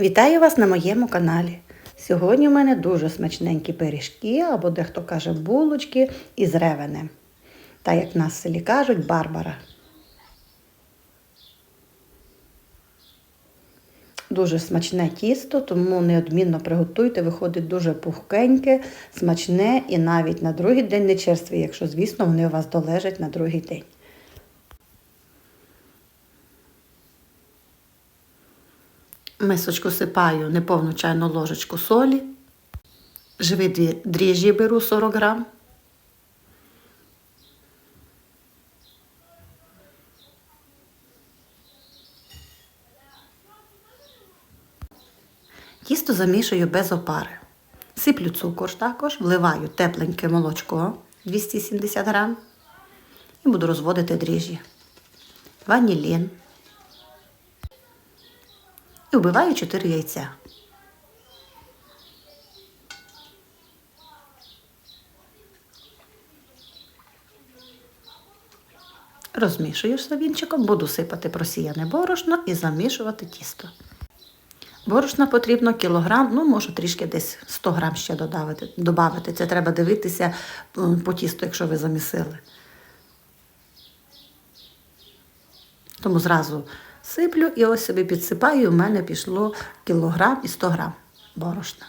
Вітаю вас на моєму каналі. Сьогодні у мене дуже смачненькі пиріжки, або дехто каже булочки із ревенем. Та як нас в селі кажуть, барбара. Дуже смачне тісто, тому неодмінно приготуйте, виходить дуже пухкеньке, смачне і навіть на другий день не черстві, якщо, звісно, вони у вас долежать на другий день. Мисочку сипаю неповну чайну ложечку солі. Живі дріжджі беру 40 грам. Тісто замішую без опари. Сиплю цукор також, вливаю тепленьке молочко 270 грам і буду розводити дріжджі. Ванілін. І вбиваю 4 яйця. Розмішую все буду сипати просіяне борошно і замішувати тісто. Борошна потрібно кілограм, ну можу трішки десь 100 грам ще додати, додати. Це треба дивитися по тісту, якщо ви замісили. Тому зразу сиплю і ось собі підсипаю, і в мене пішло кілограм і 100 грам борошна.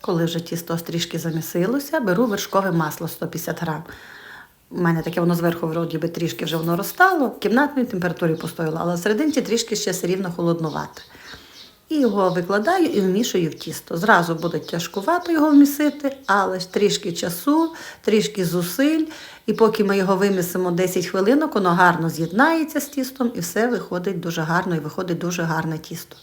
Коли вже тісто трішки замісилося, беру вершкове масло 150 грам. У мене таке воно зверху вроді би трішки вже воно розтало, в кімнатній температурі постояло, але всерединці трішки ще все рівно холоднувати. І його викладаю і вмішую в тісто. Зразу буде тяжкувато його вмісити, але ж трішки часу, трішки зусиль. І поки ми його вимісимо 10 хвилинок, воно гарно з'єднається з тістом і все виходить дуже гарно і виходить дуже гарне тісто.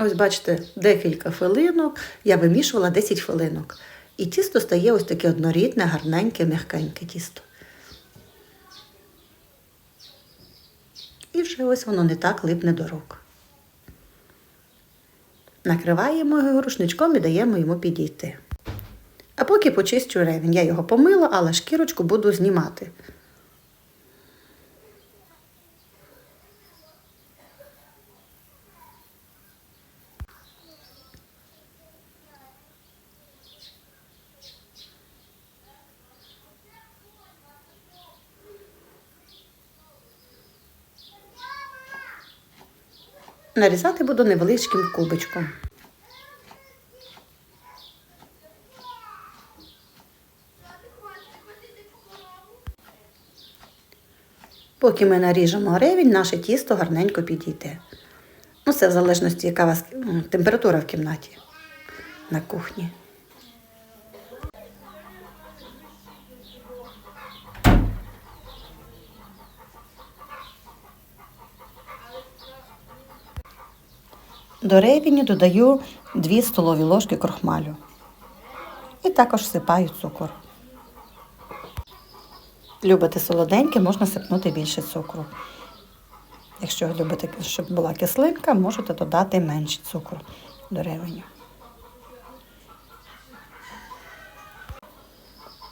Ось бачите, декілька хвилинок, я вимішувала 10 хвилинок. І тісто стає ось таке однорідне, гарненьке, м'якеньке тісто. І вже ось воно не так липне до рук. Накриваємо його рушничком і даємо йому підійти. А поки почищу ревень. Я його помила, але шкірочку буду знімати. Нарізати буду невеличким кубочком. Поки ми наріжемо ревінь, наше тісто гарненько підійде. Ну, це в залежності, яка у вас температура в кімнаті на кухні. До ревіню додаю 2 столові ложки крохмалю. І також всипаю цукор. Любите солоденьке, можна сипнути більше цукру. Якщо любите, щоб була кислинка, можете додати менше цукру до ревеню.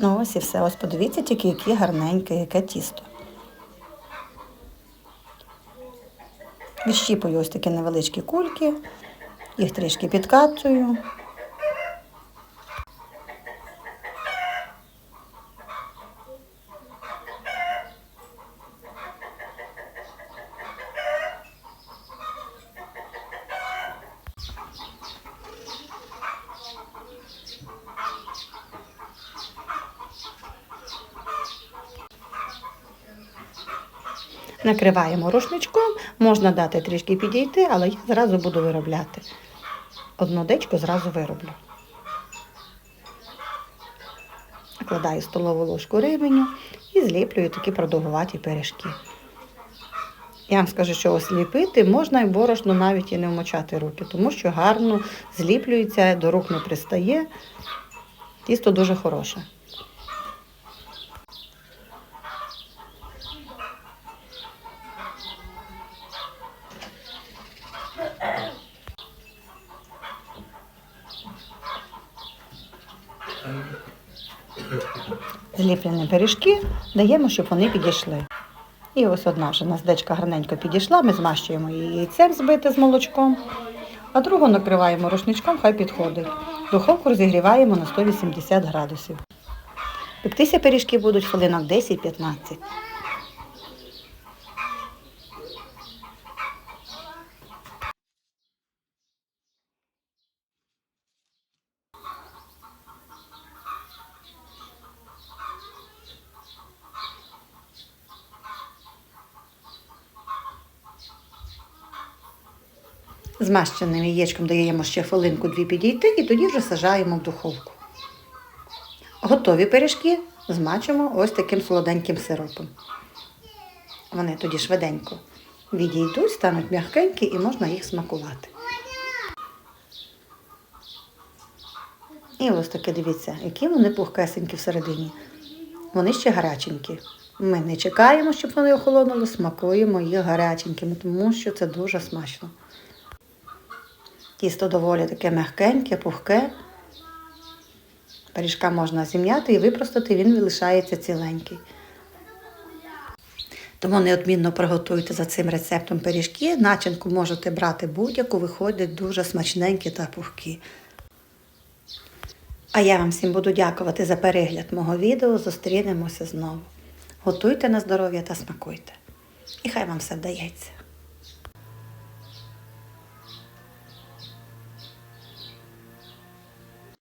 Ну ось і все. Ось подивіться тільки, яке гарненьке, яке тісто. Відщіпую ось такі невеличкі кульки, їх трішки підкатую. Накриваємо рушничком, можна дати трішки підійти, але я зразу буду виробляти. Одну дечку зразу вироблю. Накладаю столову ложку рибеню і зліплюю такі продовгуваті пиріжки. Я вам скажу, що ось ліпити можна і борошно навіть і не вмочати руки, тому що гарно зліплюється, до рук не пристає. Тісто дуже хороше. Зліплені пиріжки даємо, щоб вони підійшли. І ось одна вже наздечка гарненько підійшла, ми змащуємо її яйцем збите з молочком, а другу накриваємо рушничком, хай підходить. Духовку розігріваємо на 180 градусів. Пектися пиріжки будуть хвилинок 10-15. Змащеним яєчком даємо ще хвилинку-дві підійти і тоді вже сажаємо в духовку. Готові пиріжки змачимо ось таким солоденьким сиропом. Вони тоді швиденько відійдуть, стануть м'якенькі і можна їх смакувати. І ось таке дивіться, які вони пухкесенькі всередині. Вони ще гаряченькі. Ми не чекаємо, щоб вони охолонули, смакуємо їх гаряченькими, тому що це дуже смачно. Тісто доволі таке м'якеньке, пухке. Пиріжка можна зім'яти і випростати, він лишається ціленький. Тому неодмінно приготуйте за цим рецептом пиріжки. Начинку можете брати будь-яку, виходять дуже смачненькі та пухкі. А я вам всім буду дякувати за перегляд мого відео. Зустрінемося знову. Готуйте на здоров'я та смакуйте. І хай вам все вдається.